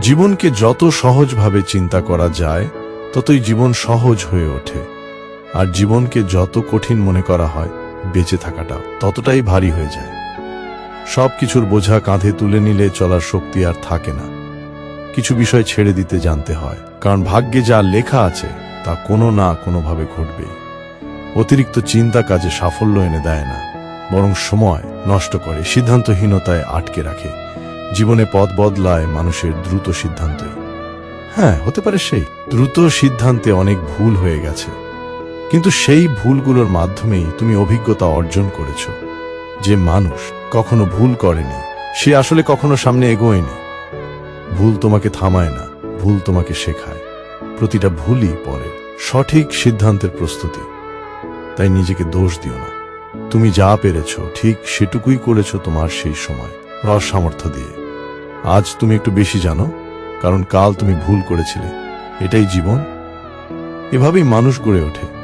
জীবনকে যত সহজভাবে চিন্তা করা যায়, ততই জীবন সহজ হয়ে ওঠে। আর জীবনকে যত কঠিন মনে করা হয়, বেঁচে থাকাটাও ততটাই ভারী হয়ে যায়। সব কিছুর বোঝা কাঁধে তুলে নিলে চলার শক্তি আর থাকে না। কিছু বিষয় ছেড়ে দিতে জানতে হয়, কারণ ভাগ্যে যা লেখা আছে, তা কোনো না কোনোভাবে ঘটবেই। অতিরিক্ত চিন্তা কাজে সাফল্য এনে দেয় না, বরং সময় নষ্ট করে সিদ্ধান্তহীনতায় আটকে রাখে। জীবনে পথ বদলায় মানুষের দ্রুত সিদ্ধান্তই হ্যাঁ হতে পারে সেই। দ্রুত সিদ্ধান্তে অনেক ভুল হয়ে গেছে। কিন্তু সেই ভুলগুলোর মাধ্যমেই তুমি অভিজ্ঞতা অর্জন করেছ। যে মানুষ কখনো ভুল করেনি, সে আসলে কখনো সামনে এগোয়নি। ভুল তোমাকে থামায় না, ভুল তোমাকে শেখায়। প্রতিটা ভুলই পরে, সঠিক সিদ্ধান্তের প্রস্তুতি। তাই নিজেকে দোষ দিও না। তুমি যা পেরেছ, ঠিক সেটুকুই করেছ তোমার সেই সময়, রস সামর্থ্য দিয়ে। আজ তুমি একটু বেশি জানো, কারণ কাল তুমি ভুল করেছিলে। এটাই জীবন। এভাবেই মানুষ গড়ে ওঠে।